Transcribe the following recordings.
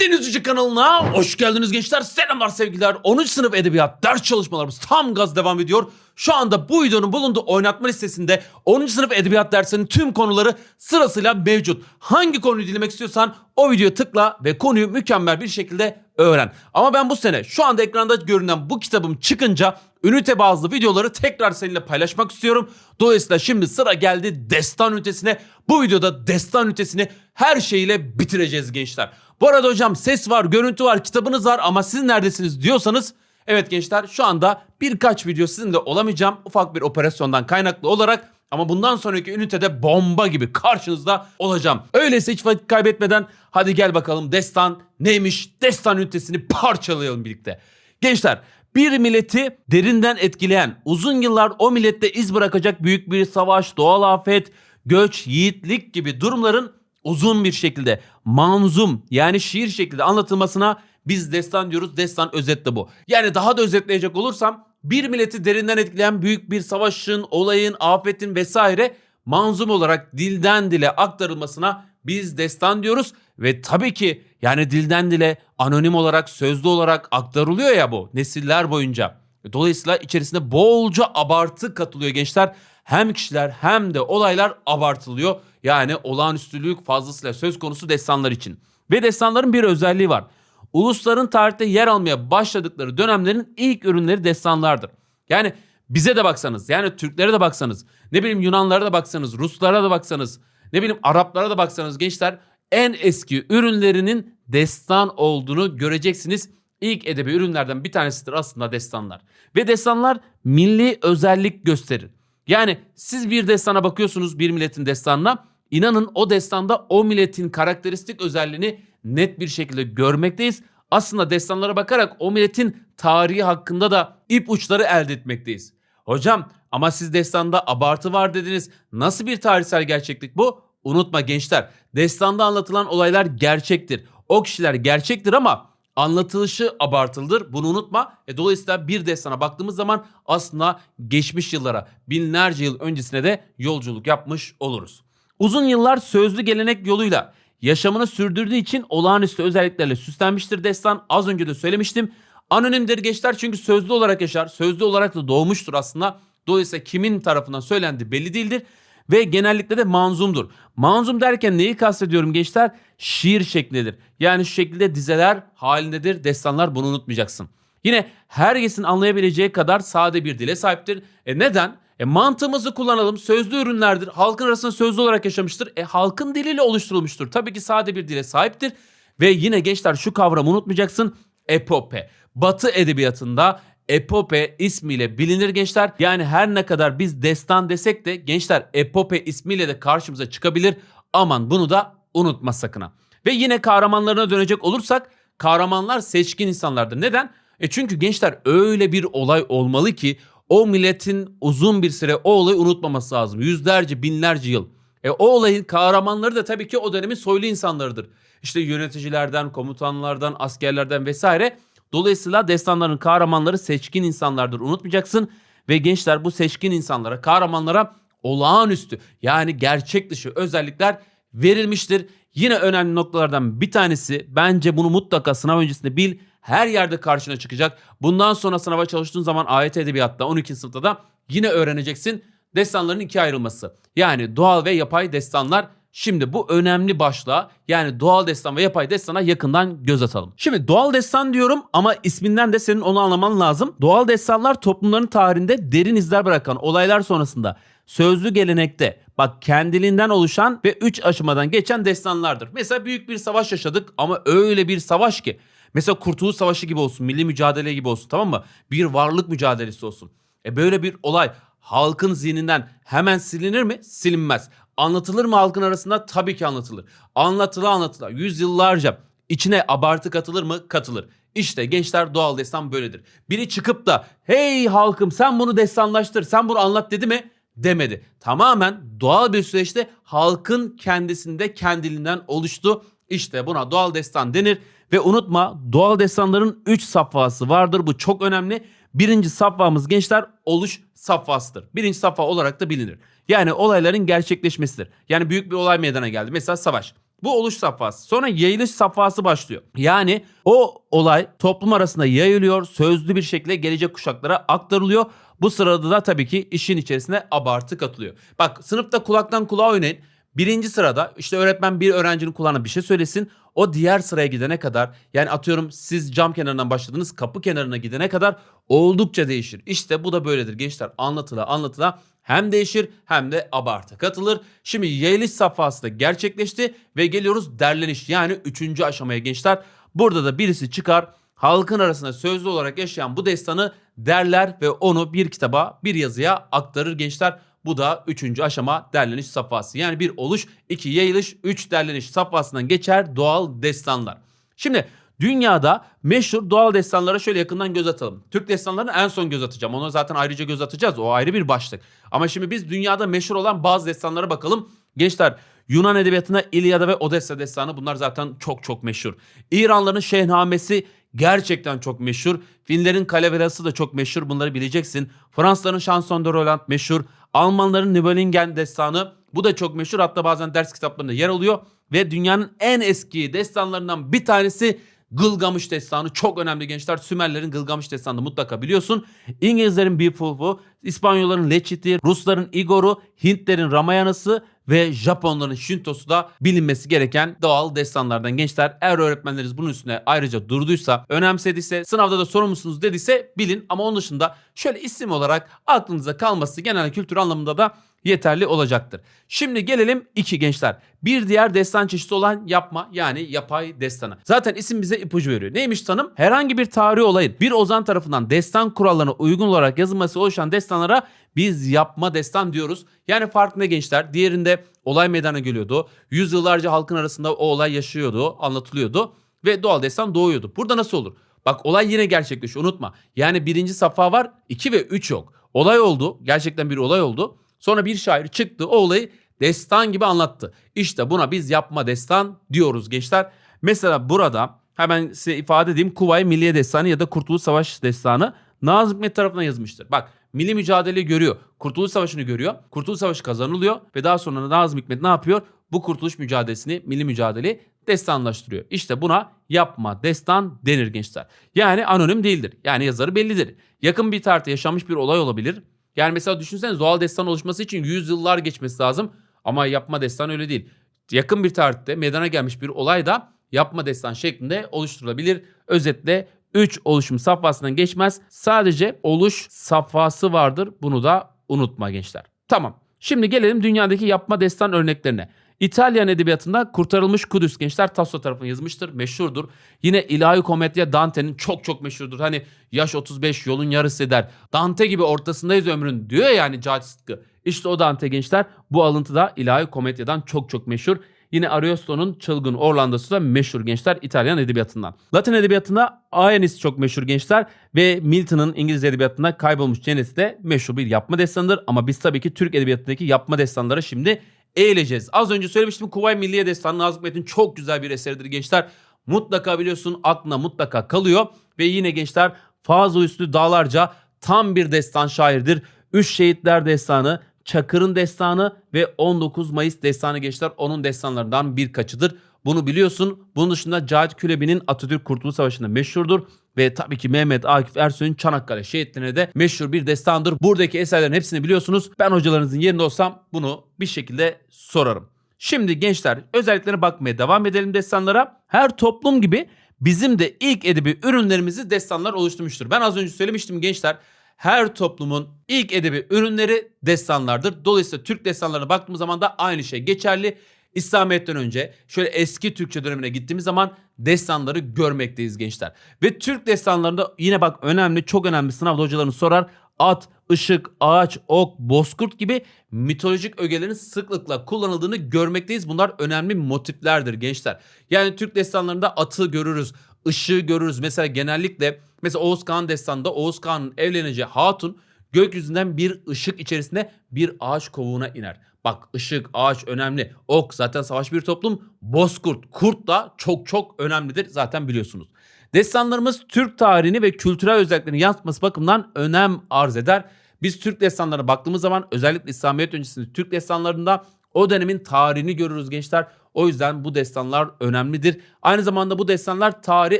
Deniz Ucu kanalına hoş geldiniz gençler. Selamlar sevgiler. 10. sınıf edebiyat ders çalışmalarımız tam gaz devam ediyor. Şu anda bu videonun bulunduğu oynatma listesinde 10. sınıf edebiyat dersinin tüm konuları sırasıyla mevcut. Hangi konuyu dinlemek istiyorsan o videoya tıkla ve konuyu mükemmel bir şekilde öğren. Ama ben bu sene şu anda ekranda görünen bu kitabım çıkınca ünite bazlı videoları tekrar seninle paylaşmak istiyorum. Dolayısıyla şimdi sıra geldi destan ünitesine. Bu videoda destan ünitesini her şeyiyle bitireceğiz gençler. Bu arada hocam ses var, görüntü var, kitabınız var ama siz neredesiniz diyorsanız evet gençler şu anda birkaç video sizinle olamayacağım. Ufak bir operasyondan kaynaklı olarak ama bundan sonraki ünitede bomba gibi karşınızda olacağım. Öyleyse hiç vakit kaybetmeden hadi gel bakalım destan neymiş? Destan ünitesini parçalayalım birlikte. Gençler bir milleti derinden etkileyen, uzun yıllar o millette iz bırakacak büyük bir savaş, doğal afet, göç, yiğitlik gibi durumların uzun bir şekilde manzum yani şiir şekilde anlatılmasına biz destan diyoruz. Destan özetle bu. Yani daha da özetleyecek olursam bir milleti derinden etkileyen büyük bir savaşın, olayın, afetin vesaire manzum olarak dilden dile aktarılmasına biz destan diyoruz ve tabii ki yani dilden dile anonim olarak sözlü olarak aktarılıyor ya bu nesiller boyunca. Dolayısıyla içerisinde bolca abartı katılıyor gençler. Hem kişiler hem de olaylar abartılıyor. Yani olağanüstülük fazlasıyla söz konusu destanlar için. Ve destanların bir özelliği var. Ulusların tarihte yer almaya başladıkları dönemlerin ilk ürünleri destanlardır. Yani bize de baksanız yani Türklere de baksanız ne bileyim Yunanlara da baksanız Ruslara da baksanız ne bileyim Araplara da baksanız gençler en eski ürünlerinin destan olduğunu göreceksiniz. İlk edebi ürünlerden bir tanesidir aslında destanlar. Ve destanlar milli özellik gösterir. Yani siz bir destana bakıyorsunuz bir milletin destanına. İnanın o destanda o milletin karakteristik özelliğini net bir şekilde görmekteyiz. Aslında destanlara bakarak o milletin tarihi hakkında da ipuçları elde etmekteyiz. Hocam ama siz destanda abartı var dediniz. Nasıl bir tarihsel gerçeklik bu? Unutma gençler. Destanda anlatılan olaylar gerçektir. O kişiler gerçektir ama anlatılışı abartılıdır. Bunu unutma. E, dolayısıyla bir destana baktığımız zaman aslında geçmiş yıllara, binlerce yıl öncesine de yolculuk yapmış oluruz. Uzun yıllar sözlü gelenek yoluyla yaşamını sürdürdüğü için olağanüstü özelliklerle süslenmiştir destan. Az önce de söylemiştim. Anonimdir gençler çünkü sözlü olarak yaşar. Sözlü olarak da doğmuştur aslında. Dolayısıyla kimin tarafından söylendiği belli değildir. Ve genellikle de manzumdur. Manzum derken neyi kastediyorum gençler? Şiir şeklindedir. Yani şu şekilde dizeler halindedir. Destanlar bunu unutmayacaksın. Yine herkesin anlayabileceği kadar sade bir dile sahiptir. E neden? E mantığımızı kullanalım. Sözlü ürünlerdir. Halkın arasında sözlü olarak yaşamıştır. E halkın diliyle oluşturulmuştur. Tabii ki sade bir dile sahiptir. Ve yine gençler şu kavramı unutmayacaksın. Epope. Batı edebiyatında epope ismiyle bilinir gençler. Yani her ne kadar biz destan desek de gençler epope ismiyle de karşımıza çıkabilir. Aman bunu da unutma sakın ha. Ve yine kahramanlarına dönecek olursak kahramanlar seçkin insanlardır. Neden? E çünkü gençler öyle bir olay olmalı ki o milletin uzun bir süre o olayı unutmaması lazım. Yüzlerce, binlerce yıl. E o olayın kahramanları da tabii ki o dönemin soylu insanlarıdır. İşte yöneticilerden, komutanlardan, askerlerden vesaire. Dolayısıyla destanların kahramanları seçkin insanlardır. Unutmayacaksın. Ve gençler bu seçkin insanlara, kahramanlara olağanüstü yani gerçek dışı özellikler verilmiştir. Yine önemli noktalardan bir tanesi bence bunu mutlaka sınav öncesinde bil. Her yerde karşına çıkacak. Bundan sonra sınava çalıştığın zaman AYT Edebiyat'ta 12. sınıfta da yine öğreneceksin. Destanların ikiye ayrılması. Yani doğal ve yapay destanlar Şimdi bu önemli başlığa yani doğal destan ve yapay destana yakından göz atalım. Şimdi doğal destan diyorum ama isminden de senin onu anlaman lazım. Doğal destanlar toplumların tarihinde derin izler bırakan olaylar sonrasında sözlü gelenekte bak kendiliğinden oluşan ve 3 aşamadan geçen destanlardır. Mesela büyük bir savaş yaşadık ama öyle bir savaş ki mesela Kurtuluş Savaşı gibi olsun, milli mücadele gibi olsun tamam mı? Bir varlık mücadelesi olsun. E böyle bir olay halkın zihninden hemen silinir mi? Silinmez. Anlatılır mı halkın arasında? Tabii ki anlatılır. Anlatıla anlatıla yüzyıllarca içine abartı katılır mı? Katılır. İşte gençler doğal destan böyledir. Biri çıkıp da hey halkım sen bunu destanlaştır, sen bunu anlat dedi mi? Demedi. Tamamen doğal bir süreçte halkın kendisinde kendiliğinden oluştu. İşte buna doğal destan denir. Ve unutma doğal destanların 3 safhası vardır. Bu çok önemli. Birinci safhamız gençler oluş safhasıdır. Birinci safha olarak da bilinir. Yani olayların gerçekleşmesidir. Yani büyük bir olay meydana geldi. Mesela savaş. Bu oluş safhası. Sonra yayılış safhası başlıyor. Yani o olay toplum arasında yayılıyor, sözlü bir şekilde gelecek kuşaklara aktarılıyor. Bu sırada da tabii ki işin içerisine abartı katılıyor. Bak sınıfta kulaktan kulağa oynayın. Birinci sırada işte öğretmen bir öğrencinin kulağına bir şey söylesin. O diğer sıraya gidene kadar yani atıyorum siz cam kenarından başladınız kapı kenarına gidene kadar oldukça değişir. İşte bu da böyledir gençler anlatıla anlatıla hem değişir hem de abartı katılır. Şimdi yayılış safhası da gerçekleşti ve geliyoruz derleniş yani üçüncü aşamaya gençler. Burada da birisi çıkar halkın arasında sözlü olarak yaşayan bu destanı derler ve onu bir kitaba bir yazıya aktarır gençler. Bu da üçüncü aşama derleniş safhası. Yani bir oluş, iki yayılış, üç derleniş safhasından geçer doğal destanlar. Şimdi dünyada meşhur doğal destanlara şöyle yakından göz atalım. Türk destanlarına en son göz atacağım. Ona zaten ayrıca göz atacağız. O ayrı bir başlık. Ama şimdi biz dünyada meşhur olan bazı destanlara bakalım. Gençler Yunan edebiyatına İlyada ve Odessa destanı bunlar zaten çok çok meşhur. İranların Şehnamesi gerçekten çok meşhur. Finlerin Kaleverası da çok meşhur. Bunları bileceksin. Fransızların Chanson de Roland meşhur. Almanların Nibelungen destanı bu da çok meşhur. Hatta bazen ders kitaplarında yer alıyor. Ve dünyanın en eski destanlarından bir tanesi Gılgamış destanı çok önemli gençler. Sümerlerin Gılgamış destanını mutlaka biliyorsun. İngilizlerin Beowulf'u, İspanyolların Leçit'i, Rusların Igor'u, Hintlerin Ramayana'sı ve Japonların Shinto'su da bilinmesi gereken doğal destanlardan gençler. Eğer öğretmenleriniz bunun üstüne ayrıca durduysa, önemsediyse, sınavda da sorumlusunuz dediyse bilin. Ama onun dışında şöyle isim olarak aklınıza kalması genel kültür anlamında da yeterli olacaktır. Şimdi gelelim iki gençler. Bir diğer destan çeşidi olan yapma yani yapay destanı. Zaten isim bize ipucu veriyor. Neymiş tanım? Herhangi bir tarihi olayın bir ozan tarafından destan kurallarına uygun olarak yazılması oluşan destanlara biz yapma destan diyoruz. Yani farklı ne gençler? Diğerinde olay meydana geliyordu. Yüzyıllarca halkın arasında o olay yaşıyordu, anlatılıyordu ve doğal destan doğuyordu. Burada nasıl olur? Bak olay yine gerçekleşiyor unutma. Yani birinci safha var, iki ve üç yok. Olay oldu, gerçekten bir olay oldu. Sonra bir şair çıktı o olayı destan gibi anlattı. İşte buna biz yapma destan diyoruz gençler. Mesela burada hemen size ifade edeyim Kuvayi Milliye Destanı ya da Kurtuluş Savaş Destanı Nazım Hikmet tarafından yazılmıştır. Bak milli mücadeleyi görüyor. Kurtuluş Savaşı'nı görüyor. Kurtuluş Savaşı kazanılıyor ve daha sonra Nazım Hikmet ne yapıyor? Bu kurtuluş mücadelesini, milli mücadeleyi destanlaştırıyor. İşte buna yapma destan denir gençler. Yani anonim değildir. Yani yazarı bellidir. Yakın bir tarihte yaşanmış bir olay olabilir. Yani mesela düşünsenize doğal destan oluşması için yüzyıllar geçmesi lazım. Ama yapma destan öyle değil. Yakın bir tarihte meydana gelmiş bir olay da yapma destan şeklinde oluşturulabilir. Özetle 3 oluşum safhasından geçmez. Sadece oluş safhası vardır. Bunu da unutma gençler. Tamam. Şimdi gelelim dünyadaki yapma destan örneklerine. İtalyan edebiyatında Kurtarılmış Kudüs gençler Tasso tarafından yazmıştır. Meşhurdur. Yine İlahi Komedya Dante'nin çok çok meşhurdur. Hani yaş 35 yolun yarısı eder. Dante gibi ortasındayız ömrün diyor ya yani Cahit Sıtkı. İşte o Dante gençler bu alıntıda İlahi Komedya'dan çok çok meşhur. Yine Ariosto'nun Çılgın Orlando'su da meşhur gençler İtalyan edebiyatından. Latin edebiyatında Aeneis çok meşhur gençler ve Milton'ın İngiliz edebiyatında Kaybolmuş Cennet de meşhur bir yapma destanıdır. Ama biz tabii ki Türk edebiyatındaki yapma destanları şimdi eğileceğiz. Az önce söylemiştim Kuvayi Milliye Destanı Nazım Hikmet'in çok güzel bir eseridir gençler. Mutlaka biliyorsun aklına mutlaka kalıyor. Ve yine gençler Fazıl Üstü Dağlarca tam bir destan şairdir. Üç Şehitler Destanı, Çakır'ın destanı ve 19 Mayıs destanı gençler onun destanlarından birkaçıdır. Bunu biliyorsun. Bunun dışında Cahit Külebi'nin Atatürk Kurtuluş Savaşı'nda meşhurdur. Ve tabii ki Mehmet Akif Ersoy'un Çanakkale şehitlerine de meşhur bir destandır. Buradaki eserlerin hepsini biliyorsunuz. Ben hocalarınızın yerinde olsam bunu bir şekilde sorarım. Şimdi gençler özelliklerine bakmaya devam edelim destanlara. Her toplum gibi bizim de ilk edebi ürünlerimizi destanlar oluşturmuştur. Ben az önce söylemiştim gençler her toplumun ilk edebi ürünleri destanlardır. Dolayısıyla Türk destanlarına baktığımız zaman da aynı şey geçerli. İslamiyet'ten önce şöyle eski Türkçe dönemine gittiğimiz zaman destanları görmekteyiz gençler. Ve Türk destanlarında yine bak önemli çok önemli sınavda hocalarını sorar. At, ışık, ağaç, ok, bozkurt gibi mitolojik ögelerin sıklıkla kullanıldığını görmekteyiz. Bunlar önemli motiflerdir gençler. Yani Türk destanlarında atı görürüz, ışığı görürüz. Mesela genellikle mesela Oğuz Kağan destanında Oğuz Kağan'ın evleneceği hatun gökyüzünden bir ışık içerisinde bir ağaç kovuğuna iner. Bak ışık, ağaç önemli. Ok zaten savaş bir toplum. Bozkurt, kurt da çok çok önemlidir zaten biliyorsunuz. Destanlarımız Türk tarihini ve kültürel özelliklerini yansıtması bakımından önem arz eder. Biz Türk destanlarına baktığımız zaman özellikle İslamiyet öncesinde Türk destanlarında o dönemin tarihini görürüz gençler. O yüzden bu destanlar önemlidir. Aynı zamanda bu destanlar tarih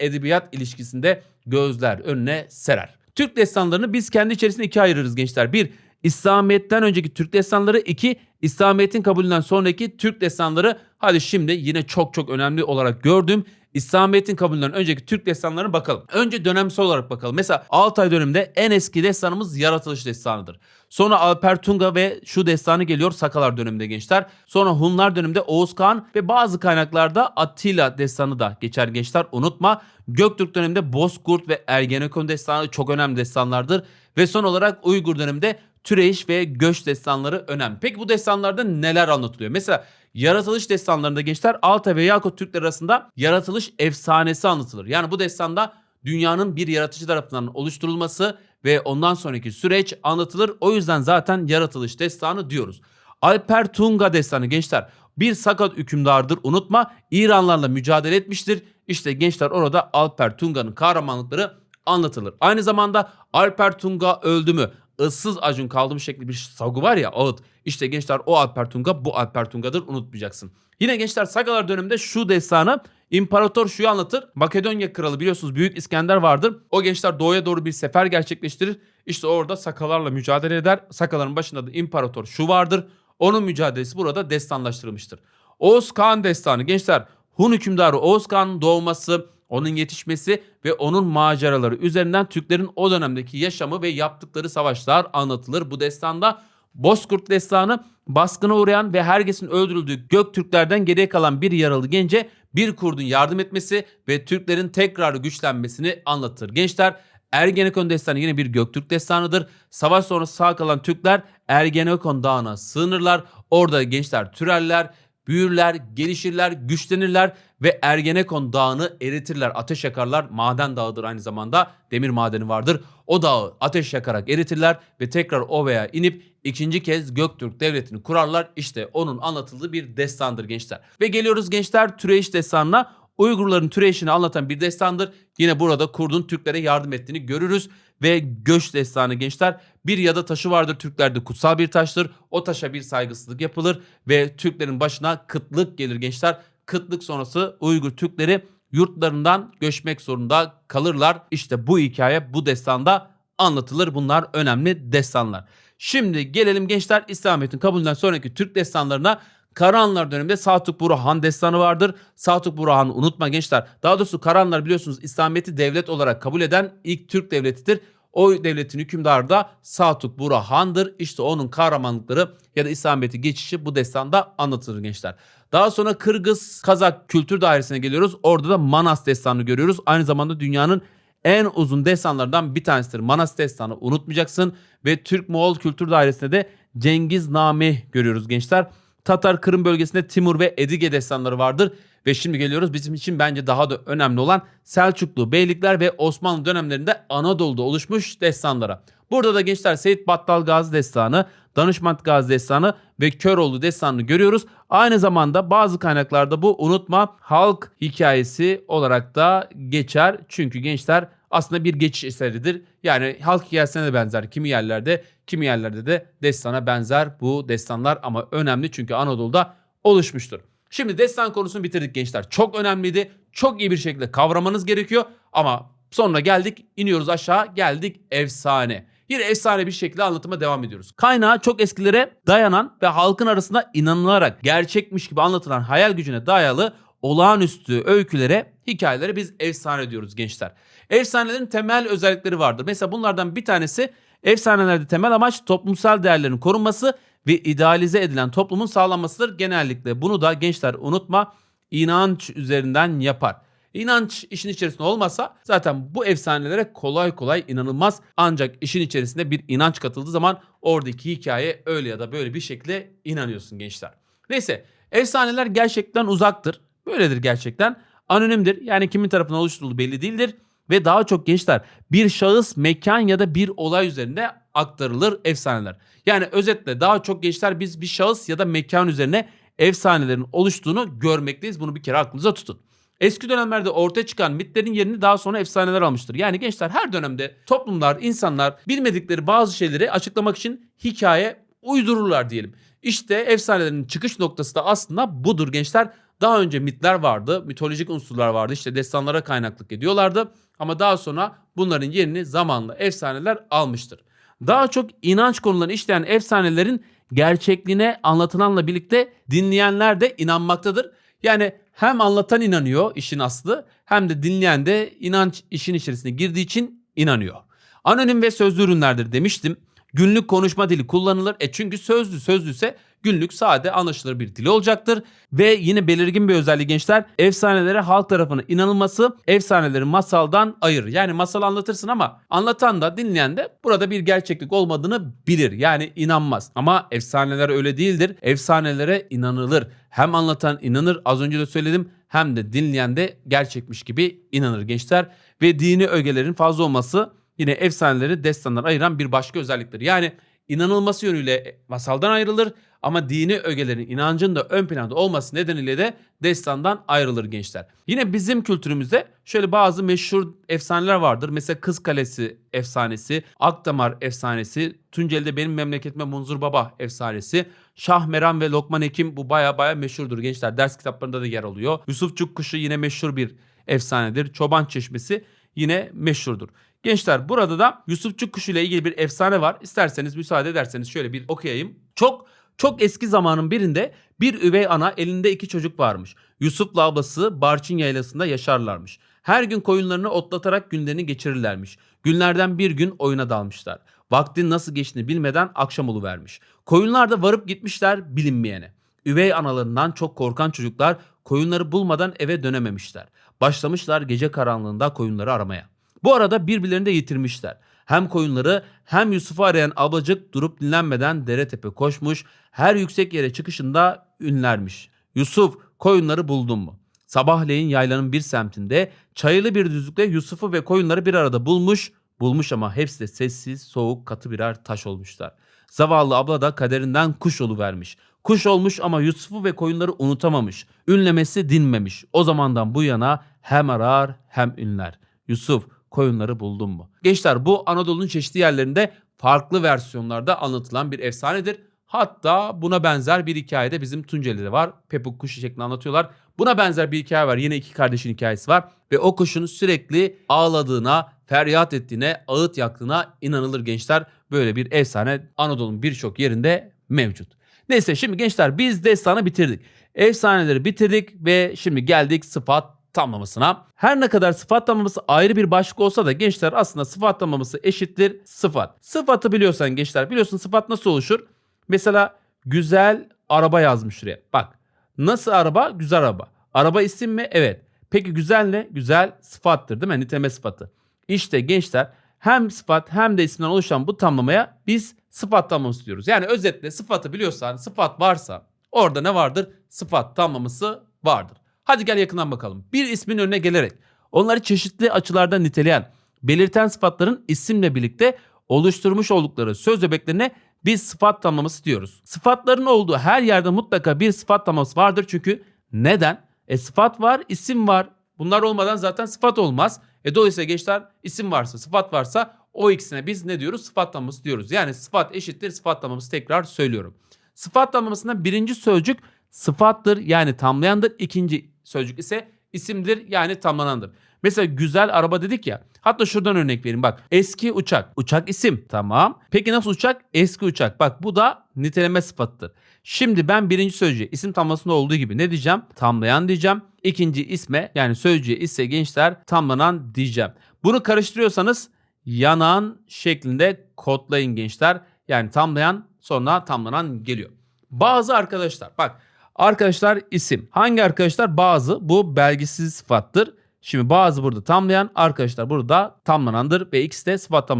edebiyat ilişkisinde gözler önüne serer. Türk destanlarını biz kendi içerisinde ikiye ayırırız gençler. Bir, İslamiyet'ten önceki Türk destanları. iki İslamiyet'in kabulünden sonraki Türk destanları. Hadi şimdi yine çok çok önemli olarak gördüğüm İslamiyet'in kabulünden önceki Türk destanlarına bakalım. Önce dönemsel olarak bakalım. Mesela Altay döneminde en eski destanımız Yaratılış destanıdır. Sonra Alper Tunga ve şu destanı geliyor Sakalar döneminde gençler. Sonra Hunlar döneminde Oğuz Kağan ve bazı kaynaklarda Attila destanı da geçer gençler. Unutma Göktürk döneminde Bozkurt ve Ergenekon destanı çok önemli destanlardır. Ve son olarak Uygur döneminde Türeyiş ve Göç destanları önemli. Peki bu destanlarda neler anlatılıyor? Mesela yaratılış destanlarında gençler Altay ve Yakut Türkler arasında yaratılış efsanesi anlatılır. Yani bu destanda dünyanın bir yaratıcı tarafından oluşturulması ve ondan sonraki süreç anlatılır. O yüzden zaten yaratılış destanı diyoruz. Alper Tunga destanı gençler bir sakat hükümdardır unutma İranlarla mücadele etmiştir. İşte gençler orada Alper Tunga'nın kahramanlıkları anlatılır. Aynı zamanda Alper Tunga öldü mü? Issız acun kaldı mı şekli bir sagu var ya ağıt. İşte gençler o Alper Tunga bu Alper Tunga'dır unutmayacaksın. Yine gençler Sagalar döneminde şu destanı İmparator şuyu anlatır. Makedonya kralı biliyorsunuz Büyük İskender vardır. O gençler doğuya doğru bir sefer gerçekleştirir. İşte orada Sakalarla mücadele eder. Sakaların başında da İmparator şu vardır. Onun mücadelesi burada destanlaştırılmıştır. Oğuz Kağan destanı gençler Hun hükümdarı Oğuz Kağan'ın doğması, onun yetişmesi ve onun maceraları üzerinden Türklerin o dönemdeki yaşamı ve yaptıkları savaşlar anlatılır. Bu destanda Bozkurt destanı baskına uğrayan ve herkesin öldürüldüğü Göktürklerden geriye kalan bir yaralı gence bir kurdun yardım etmesi ve Türklerin tekrar güçlenmesini anlatır. Gençler Ergenekon destanı yine bir Göktürk destanıdır. Savaş sonrası sağ kalan Türkler Ergenekon dağına sığınırlar. Orada gençler türerler büyürler, gelişirler, güçlenirler ve Ergenekon dağını eritirler, ateş yakarlar. Maden dağıdır aynı zamanda, demir madeni vardır. O dağı ateş yakarak eritirler ve tekrar ovaya inip ikinci kez Göktürk devletini kurarlar. İşte onun anlatıldığı bir destandır gençler. Ve geliyoruz gençler Türeyiş destanına. Uygurların türeyişini anlatan bir destandır. Yine burada kurdun Türklere yardım ettiğini görürüz. Ve göç destanı gençler bir ya da taşı vardır Türklerde kutsal bir taştır. O taşa bir saygısızlık yapılır ve Türklerin başına kıtlık gelir gençler. Kıtlık sonrası Uygur Türkleri yurtlarından göçmek zorunda kalırlar. İşte bu hikaye bu destanda anlatılır. Bunlar önemli destanlar. Şimdi gelelim gençler İslamiyet'in kabulünden sonraki Türk destanlarına. Karahanlar döneminde Saltuk Burhan destanı vardır. Saltuk Burhan'ı unutma gençler. Daha doğrusu Karahanlar biliyorsunuz İslamiyet'i devlet olarak kabul eden ilk Türk devletidir. O devletin hükümdarı da Saltuk Burhan'dır. İşte onun kahramanlıkları ya da İslamiyet'i geçişi bu destanda anlatılır gençler. Daha sonra Kırgız Kazak Kültür Dairesi'ne geliyoruz. Orada da Manas destanını görüyoruz. Aynı zamanda dünyanın en uzun destanlardan bir tanesidir. Manas destanı unutmayacaksın. Ve Türk Moğol Kültür Dairesi'nde de Cengiz Name görüyoruz gençler. Tatar Kırım bölgesinde Timur ve Edige destanları vardır. Ve şimdi geliyoruz bizim için bence daha da önemli olan Selçuklu, Beylikler ve Osmanlı dönemlerinde Anadolu'da oluşmuş destanlara. Burada da gençler Seyit Battal Gazi destanı, Danışment Gazi destanı ve Köroğlu destanını görüyoruz. Aynı zamanda bazı kaynaklarda bu unutma halk hikayesi olarak da geçer. Çünkü gençler aslında bir geçiş eseridir. Yani halk hikayesine de benzer kimi yerlerde, kimi yerlerde de destana benzer bu destanlar ama önemli çünkü Anadolu'da oluşmuştur. Şimdi destan konusunu bitirdik gençler. Çok önemliydi. Çok iyi bir şekilde kavramanız gerekiyor ama sonra geldik iniyoruz aşağı geldik efsane. Yine efsane bir şekilde anlatıma devam ediyoruz. Kaynağı çok eskilere dayanan ve halkın arasında inanılarak gerçekmiş gibi anlatılan hayal gücüne dayalı olağanüstü öykülere, hikayelere biz efsane diyoruz gençler. Efsanelerin temel özellikleri vardır. Mesela bunlardan bir tanesi efsanelerde temel amaç toplumsal değerlerin korunması ve idealize edilen toplumun sağlanmasıdır. Genellikle bunu da gençler unutma inanç üzerinden yapar. İnanç işin içerisinde olmasa zaten bu efsanelere kolay kolay inanılmaz. Ancak işin içerisinde bir inanç katıldığı zaman oradaki hikaye öyle ya da böyle bir şekilde inanıyorsun gençler. Neyse efsaneler gerçekten uzaktır. Böyledir gerçekten. Anonimdir yani kimin tarafından oluşturulduğu belli değildir. Ve daha çok gençler bir şahıs, mekan ya da bir olay üzerinde aktarılır efsaneler. Yani özetle daha çok gençler biz bir şahıs ya da mekan üzerine efsanelerin oluştuğunu görmekteyiz. Bunu bir kere aklınıza tutun. Eski dönemlerde ortaya çıkan mitlerin yerini daha sonra efsaneler almıştır. Yani gençler her dönemde toplumlar, insanlar bilmedikleri bazı şeyleri açıklamak için hikaye uydururlar diyelim. İşte efsanelerin çıkış noktası da aslında budur gençler. Daha önce mitler vardı, mitolojik unsurlar vardı. İşte destanlara kaynaklık ediyorlardı. Ama daha sonra bunların yerini zamanla efsaneler almıştır. Daha çok inanç konularını işleyen efsanelerin gerçekliğine anlatılanla birlikte dinleyenler de inanmaktadır. Yani hem anlatan inanıyor işin aslı hem de dinleyen de inanç işin içerisine girdiği için inanıyor. Anonim ve sözlü ürünlerdir demiştim. Günlük konuşma dili kullanılır. E çünkü sözlü sözlü ise günlük sade anlaşılır bir dili olacaktır. Ve yine belirgin bir özelliği gençler efsanelere halk tarafından inanılması efsaneleri masaldan ayırır. Yani masal anlatırsın ama anlatan da dinleyen de burada bir gerçeklik olmadığını bilir. Yani inanmaz. Ama efsaneler öyle değildir. Efsanelere inanılır. Hem anlatan inanır az önce de söyledim hem de dinleyen de gerçekmiş gibi inanır gençler. Ve dini ögelerin fazla olması yine efsaneleri destanlar ayıran bir başka özelliktir. Yani inanılması yönüyle masaldan ayrılır ama dini ögelerin inancın da ön planda olması nedeniyle de destandan ayrılır gençler. Yine bizim kültürümüzde şöyle bazı meşhur efsaneler vardır. Mesela Kız Kalesi efsanesi, Akdamar efsanesi, Tunceli'de benim memleketime Munzur Baba efsanesi, Şah Meram ve Lokman Hekim bu baya baya meşhurdur gençler. Ders kitaplarında da yer alıyor. Yusufçuk Kuşu yine meşhur bir efsanedir. Çoban Çeşmesi yine meşhurdur. Gençler burada da Yusufçuk kuşu ile ilgili bir efsane var. İsterseniz müsaade ederseniz şöyle bir okuyayım. Çok çok eski zamanın birinde bir üvey ana elinde iki çocuk varmış. Yusuf'la ablası Barçın Yaylası'nda yaşarlarmış. Her gün koyunlarını otlatarak günlerini geçirirlermiş. Günlerden bir gün oyuna dalmışlar. Vaktin nasıl geçtiğini bilmeden akşam vermiş. Koyunlar da varıp gitmişler bilinmeyene. Üvey analarından çok korkan çocuklar koyunları bulmadan eve dönememişler. Başlamışlar gece karanlığında koyunları aramaya. Bu arada birbirlerini de yitirmişler. Hem koyunları hem Yusuf'u arayan ablacık durup dinlenmeden dere tepe koşmuş. Her yüksek yere çıkışında ünlermiş. Yusuf koyunları buldun mu? Sabahleyin yaylanın bir semtinde çayırlı bir düzlükte Yusuf'u ve koyunları bir arada bulmuş. Bulmuş ama hepsi de sessiz, soğuk, katı birer taş olmuşlar. Zavallı abla da kaderinden kuş vermiş. Kuş olmuş ama Yusuf'u ve koyunları unutamamış. Ünlemesi dinmemiş. O zamandan bu yana hem arar hem ünler. Yusuf koyunları buldun mu? Gençler bu Anadolu'nun çeşitli yerlerinde farklı versiyonlarda anlatılan bir efsanedir. Hatta buna benzer bir hikaye de bizim Tunceli'de var. Pepuk kuşu şeklinde anlatıyorlar. Buna benzer bir hikaye var. Yine iki kardeşin hikayesi var. Ve o kuşun sürekli ağladığına, feryat ettiğine, ağıt yaktığına inanılır gençler. Böyle bir efsane Anadolu'nun birçok yerinde mevcut. Neyse şimdi gençler biz destanı bitirdik. Efsaneleri bitirdik ve şimdi geldik sıfat tamlamasına. Her ne kadar sıfat ayrı bir başlık olsa da gençler aslında sıfat eşittir sıfat. Sıfatı biliyorsan gençler biliyorsun sıfat nasıl oluşur? Mesela güzel araba yazmış şuraya. Bak nasıl araba? Güzel araba. Araba isim mi? Evet. Peki güzel ne? Güzel sıfattır değil mi? Niteleme sıfatı. İşte gençler hem sıfat hem de isimden oluşan bu tamlamaya biz sıfat tamlaması diyoruz. Yani özetle sıfatı biliyorsan sıfat varsa orada ne vardır? Sıfat tamlaması vardır. Hadi gel yakından bakalım. Bir ismin önüne gelerek onları çeşitli açılardan niteleyen, belirten sıfatların isimle birlikte oluşturmuş oldukları söz öbeklerine biz sıfat tamlaması diyoruz. Sıfatların olduğu her yerde mutlaka bir sıfat tamlaması vardır çünkü neden? E sıfat var, isim var. Bunlar olmadan zaten sıfat olmaz. E dolayısıyla gençler isim varsa, sıfat varsa o ikisine biz ne diyoruz? Sıfat tamlaması diyoruz. Yani sıfat eşittir sıfat tamlaması tekrar söylüyorum. Sıfat tamlamasında birinci sözcük sıfattır yani tamlayandır. İkinci sözcük ise isimdir yani tamlanandır. Mesela güzel araba dedik ya. Hatta şuradan örnek vereyim bak. Eski uçak. Uçak isim. Tamam. Peki nasıl uçak? Eski uçak. Bak bu da niteleme sıfatıdır. Şimdi ben birinci sözcüğe isim tamlamasında olduğu gibi ne diyeceğim? Tamlayan diyeceğim. İkinci isme yani sözcüğe ise gençler tamlanan diyeceğim. Bunu karıştırıyorsanız yanan şeklinde kodlayın gençler. Yani tamlayan sonra tamlanan geliyor. Bazı arkadaşlar bak Arkadaşlar isim. Hangi arkadaşlar? Bazı bu belgisiz sıfattır. Şimdi bazı burada tamlayan arkadaşlar burada tamlanandır ve ikisi de sıfat.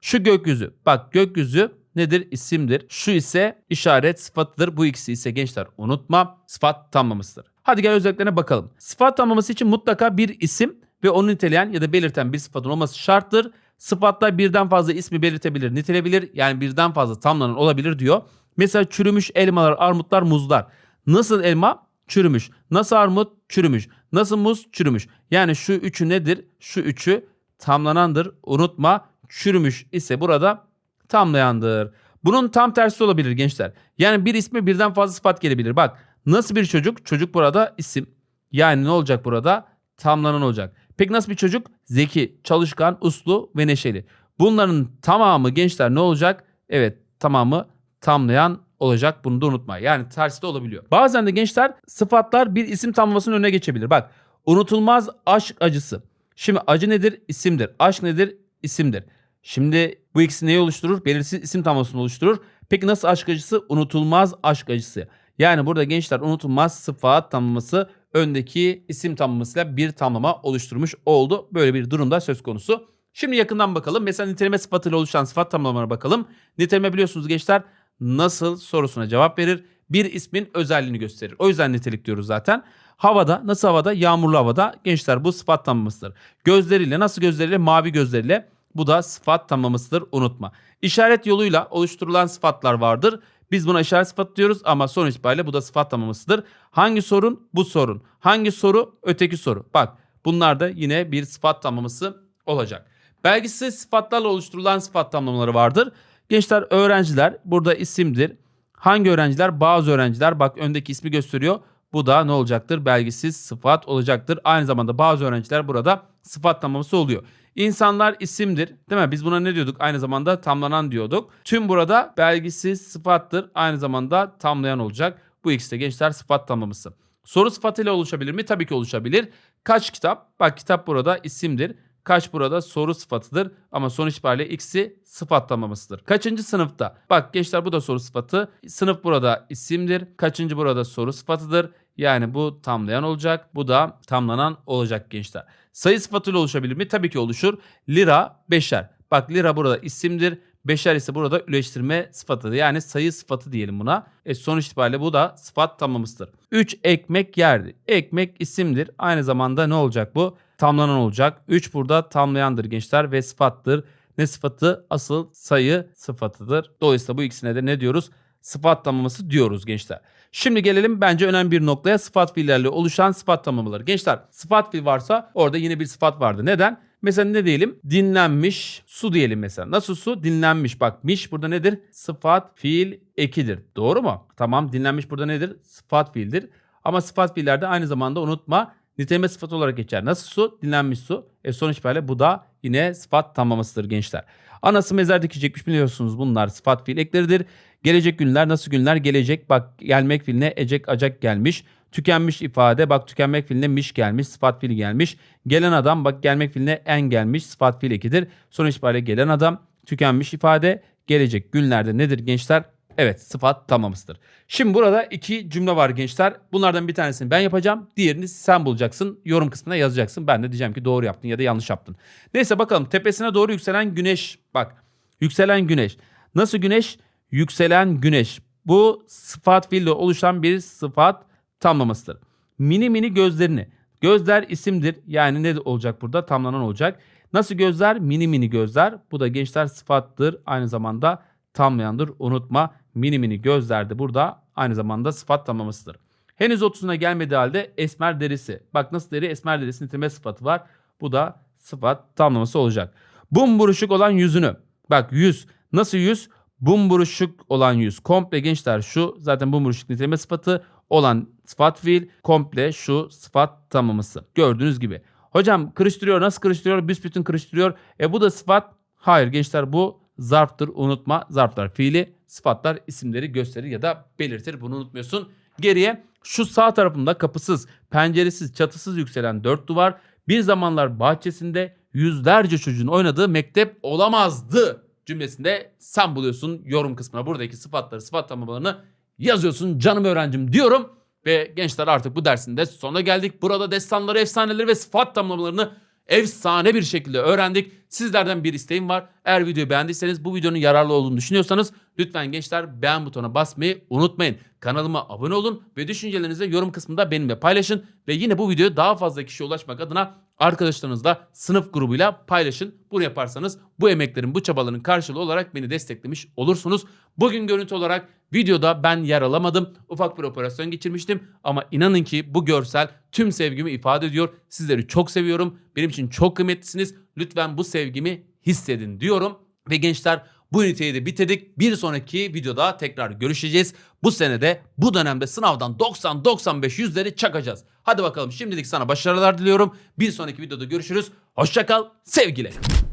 Şu gökyüzü. Bak gökyüzü nedir? İsimdir. Şu ise işaret sıfatıdır. Bu ikisi ise gençler unutma sıfat tamlamasıdır. Hadi gel özelliklerine bakalım. Sıfat tamlaması için mutlaka bir isim ve onu niteleyen ya da belirten bir sıfatın olması şarttır. Sıfatlar birden fazla ismi belirtebilir, nitelebilir. Yani birden fazla tamlanan olabilir diyor. Mesela çürümüş elmalar, armutlar, muzlar. Nasıl elma? Çürümüş. Nasıl armut? Çürümüş. Nasıl muz? Çürümüş. Yani şu üçü nedir? Şu üçü tamlanandır. Unutma. Çürümüş ise burada tamlayandır. Bunun tam tersi olabilir gençler. Yani bir isme birden fazla sıfat gelebilir. Bak Nasıl bir çocuk? Çocuk burada isim. Yani ne olacak burada? Tamlanan olacak. Peki nasıl bir çocuk? Zeki, çalışkan, uslu ve neşeli. Bunların tamamı gençler ne olacak? Evet tamamı tamlayan olacak. Bunu da unutma. Yani tersi de olabiliyor. Bazen de gençler sıfatlar bir isim tamlamasının önüne geçebilir. Bak unutulmaz aşk acısı. Şimdi acı nedir? İsimdir. Aşk nedir? İsimdir. Şimdi bu ikisi neyi oluşturur? Belirsiz isim tamlamasını oluşturur. Peki nasıl aşk acısı? Unutulmaz aşk acısı. Yani burada gençler unutulmaz sıfat tamlaması öndeki isim tamlamasıyla bir tamlama oluşturmuş oldu. Böyle bir durumda söz konusu. Şimdi yakından bakalım. Mesela niteleme sıfatıyla oluşan sıfat tamlamalarına bakalım. Niteleme biliyorsunuz gençler nasıl sorusuna cevap verir. Bir ismin özelliğini gösterir. O yüzden nitelik diyoruz zaten. Havada, nasıl havada? Yağmurlu havada. Gençler bu sıfat tamlamasıdır. Gözleriyle, nasıl gözleriyle? Mavi gözleriyle. Bu da sıfat tamlamasıdır unutma. İşaret yoluyla oluşturulan sıfatlar vardır. Biz buna işaret sıfatı diyoruz ama sonuç itibariyle bu da sıfat tamlamasıdır. Hangi sorun? Bu sorun. Hangi soru? Öteki soru. Bak bunlar da yine bir sıfat tamlaması olacak. Belgisiz sıfatlarla oluşturulan sıfat tamlamaları vardır. Gençler öğrenciler burada isimdir. Hangi öğrenciler? Bazı öğrenciler bak öndeki ismi gösteriyor. Bu da ne olacaktır? Belgisiz sıfat olacaktır. Aynı zamanda bazı öğrenciler burada sıfat tamlaması oluyor. İnsanlar isimdir. Değil mi? Biz buna ne diyorduk? Aynı zamanda tamlanan diyorduk. Tüm burada belgisiz sıfattır. Aynı zamanda tamlayan olacak. Bu ikisi de gençler sıfat tamlaması. Soru sıfatıyla oluşabilir mi? Tabii ki oluşabilir. Kaç kitap? Bak kitap burada isimdir. Kaç burada soru sıfatıdır ama sonuç itibariyle ikisi sıfat tamlamasıdır. Kaçıncı sınıfta? Bak gençler bu da soru sıfatı. Sınıf burada isimdir. Kaçıncı burada soru sıfatıdır. Yani bu tamlayan olacak. Bu da tamlanan olacak gençler. Sayı sıfatıyla oluşabilir mi? Tabii ki oluşur. Lira, beşer. Bak lira burada isimdir. Beşer ise burada üleştirme sıfatıdır. Yani sayı sıfatı diyelim buna. E sonuç itibariyle bu da sıfat tamlamasıdır. 3 ekmek yerdi. Ekmek isimdir. Aynı zamanda ne olacak bu? Tamlanan olacak. 3 burada tamlayandır gençler ve sıfattır. Ne sıfatı? Asıl sayı sıfatıdır. Dolayısıyla bu ikisine de ne diyoruz? Sıfat tamlaması diyoruz gençler. Şimdi gelelim bence önemli bir noktaya sıfat fiillerle oluşan sıfat tamlamaları. Gençler sıfat fiil varsa orada yine bir sıfat vardı. Neden? Mesela ne diyelim? Dinlenmiş su diyelim mesela. Nasıl su? Dinlenmiş. Bak miş burada nedir? Sıfat fiil ekidir. Doğru mu? Tamam dinlenmiş burada nedir? Sıfat fiildir. Ama sıfat fiillerde aynı zamanda unutma niteleme sıfatı olarak geçer. Nasıl su? Dinlenmiş su. E sonuç itibariyle bu da yine sıfat tamlamasıdır gençler. Anası mezar dikecekmiş biliyorsunuz bunlar sıfat fiil ekleridir. Gelecek günler nasıl günler gelecek bak gelmek fiiline ecek acak gelmiş. Tükenmiş ifade bak tükenmek fiiline miş gelmiş sıfat fiili gelmiş. Gelen adam bak gelmek fiiline en gelmiş sıfat fiil ekidir. Sonuç itibariyle gelen adam tükenmiş ifade gelecek günlerde nedir gençler? Evet sıfat tamamısıdır. Şimdi burada iki cümle var gençler. Bunlardan bir tanesini ben yapacağım. Diğerini sen bulacaksın. Yorum kısmına yazacaksın. Ben de diyeceğim ki doğru yaptın ya da yanlış yaptın. Neyse bakalım tepesine doğru yükselen güneş. Bak yükselen güneş. Nasıl güneş? Yükselen güneş. Bu sıfat fiille oluşan bir sıfat tamlamasıdır. Mini mini gözlerini. Gözler isimdir. Yani ne olacak burada? Tamlanan olacak. Nasıl gözler? Mini mini gözler. Bu da gençler sıfattır. Aynı zamanda tamlayandır. Unutma mini mini gözler de burada aynı zamanda sıfat tamlamasıdır. Henüz 30'una gelmediği halde esmer derisi. Bak nasıl deri esmer derisi niteleme sıfatı var. Bu da sıfat tamlaması olacak. Bumburuşuk olan yüzünü. Bak yüz. Nasıl yüz? Bumburuşuk olan yüz. Komple gençler şu zaten bumburuşuk niteleme sıfatı olan sıfat fiil. Komple şu sıfat tamlaması. Gördüğünüz gibi. Hocam kırıştırıyor. Nasıl kırıştırıyor? Büsbütün kırıştırıyor. E bu da sıfat. Hayır gençler bu zarftır. Unutma. Zarflar fiili, sıfatlar isimleri gösterir ya da belirtir. Bunu unutmuyorsun. Geriye şu sağ tarafında kapısız, penceresiz, çatısız yükselen dört duvar bir zamanlar bahçesinde yüzlerce çocuğun oynadığı mektep olamazdı cümlesinde sen buluyorsun yorum kısmına buradaki sıfatları, sıfat tamlamalarını yazıyorsun canım öğrencim diyorum. Ve gençler artık bu dersin de sonuna geldik. Burada destanları, efsaneleri ve sıfat tamlamalarını efsane bir şekilde öğrendik. Sizlerden bir isteğim var. Eğer videoyu beğendiyseniz bu videonun yararlı olduğunu düşünüyorsanız lütfen gençler beğen butonuna basmayı unutmayın. Kanalıma abone olun ve düşüncelerinizi yorum kısmında benimle paylaşın. Ve yine bu videoyu daha fazla kişiye ulaşmak adına arkadaşlarınızla sınıf grubuyla paylaşın. Bunu yaparsanız bu emeklerin bu çabaların karşılığı olarak beni desteklemiş olursunuz. Bugün görüntü olarak videoda ben yer alamadım. Ufak bir operasyon geçirmiştim ama inanın ki bu görsel tüm sevgimi ifade ediyor. Sizleri çok seviyorum. Benim için çok kıymetlisiniz. Lütfen bu sevgimi hissedin diyorum. Ve gençler Bu üniteyi de bitirdik. Bir sonraki videoda tekrar görüşeceğiz. Bu senede bu dönemde sınavdan 90-95 yüzleri çakacağız. Hadi bakalım şimdilik sana başarılar diliyorum. Bir sonraki videoda görüşürüz. Hoşçakal sevgiler.